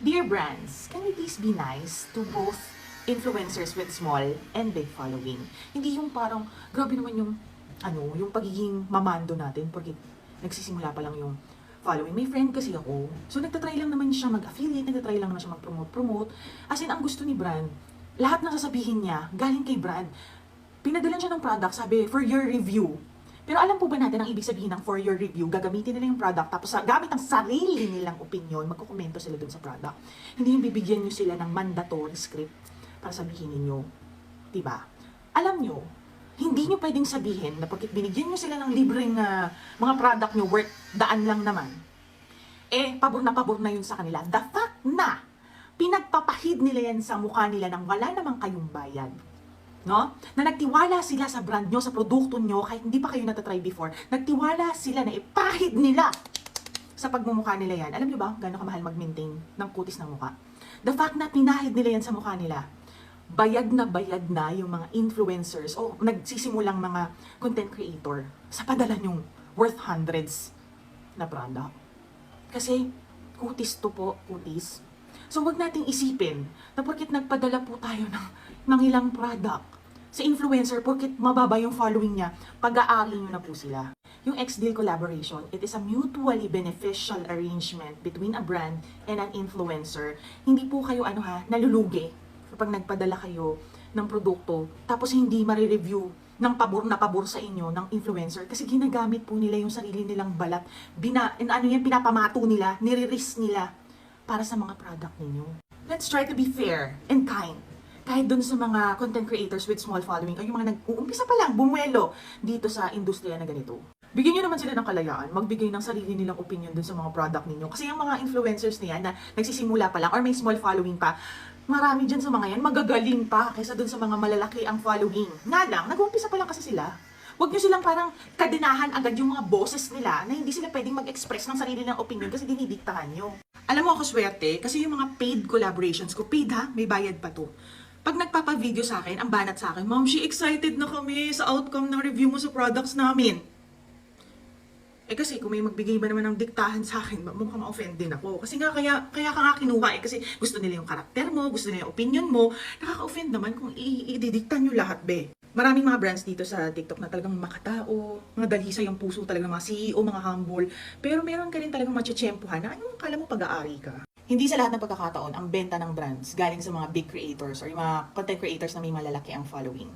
Dear brands, can we please be nice to both influencers with small and big following? Hindi yung parang, grabe naman yung, ano, yung pagiging mamando natin porque nagsisimula pa lang yung following. May friend kasi ako. So, nagtatry lang naman siya mag-affiliate, nagtatry lang naman siya mag-promote-promote. As in, ang gusto ni brand, lahat ng sasabihin niya, galing kay brand. Pinadalan siya ng product, sabi, for your review. Pero alam po ba natin ang ibig sabihin ng for your review? Gagamitin nila yung product, tapos gamit ang sarili nilang opinion, magkukomento sila dun sa product. Hindi yung bibigyan nyo sila ng mandatory script para sabihin ninyo. Diba? Alam nyo, hindi nyo pwedeng sabihin na pagkat binigyan nyo sila ng libreng ah, mga product nyo worth daan lang naman, eh, pabor na pabor na yun sa kanila. The fact na pinagpapahid nila yan sa mukha nila nang wala namang kayong bayad. No? Na nagtiwala sila sa brand nyo, sa produkto nyo, kahit hindi pa kayo natatry before, nagtiwala sila na ipahid nila sa pagmumukha nila yan. Alam nyo ba gano'ng kamahal mag-maintain ng kutis ng mukha? The fact na pinahid nila yan sa mukha nila, bayad na bayad na yung mga influencers o nagsisimulang mga content creator sa padala nyong worth hundreds na product. Kasi kutis to po, kutis. So wag nating isipin na porkit nagpadala po tayo ng, ng ilang product sa influencer, porkit mababa yung following niya, pag-aari nyo na po sila. Yung X-Deal collaboration, it is a mutually beneficial arrangement between a brand and an influencer. Hindi po kayo ano ha, nalulugi kapag nagpadala kayo ng produkto tapos hindi marireview ng pabor na pabor sa inyo ng influencer kasi ginagamit po nila yung sarili nilang balat. Bina, in- ano yan, pinapamato nila, nire-risk nila para sa mga product ninyo. Let's try to be fair and kind. Kahit dun sa mga content creators with small following o yung mga nag-uumpisa pa lang, bumuelo dito sa industriya na ganito. Bigyan nyo naman sila ng kalayaan, magbigay ng sarili nilang opinion dun sa mga product ninyo. Kasi yung mga influencers na na nagsisimula pa lang or may small following pa, marami dyan sa mga yan, magagaling pa kaysa dun sa mga malalaki ang following. Nga lang, nag-uumpisa pa lang kasi sila. Huwag nyo silang parang kadinahan agad yung mga boses nila na hindi sila pwedeng mag-express ng sarili ng opinion kasi dinidiktahan nyo. Alam mo ako swerte kasi yung mga paid collaborations ko, paid ha, may bayad pa to. Pag nagpapa-video sa akin, ang banat sa akin, Mom, she excited na kami sa outcome ng review mo sa products namin. Eh kasi kung may magbigay ba naman ng diktahan sa akin, mukhang ma-offend din ako. Kasi nga kaya, kaya ka nga kinuha eh. Kasi gusto nila yung karakter mo, gusto nila yung opinion mo. Nakaka-offend naman kung ididikta nyo lahat, be. Maraming mga brands dito sa TikTok na talagang makatao, mga dalhisa yung puso talaga, mga CEO, mga humble. Pero meron ka rin talagang machechempuhan na anong kala mo pag-aari ka. Hindi sa lahat ng pagkakataon ang benta ng brands galing sa mga big creators or yung mga content creators na may malalaki ang following.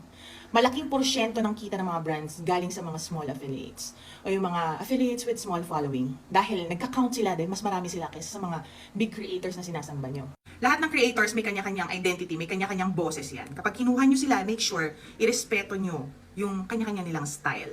Malaking porsyento ng kita ng mga brands galing sa mga small affiliates o yung mga affiliates with small following dahil nagka-count sila din, mas marami sila kaysa sa mga big creators na sinasamba nyo. Lahat ng creators may kanya-kanyang identity, may kanya-kanyang boses yan. Kapag kinuha nyo sila, make sure irespeto nyo yung kanya-kanya nilang style.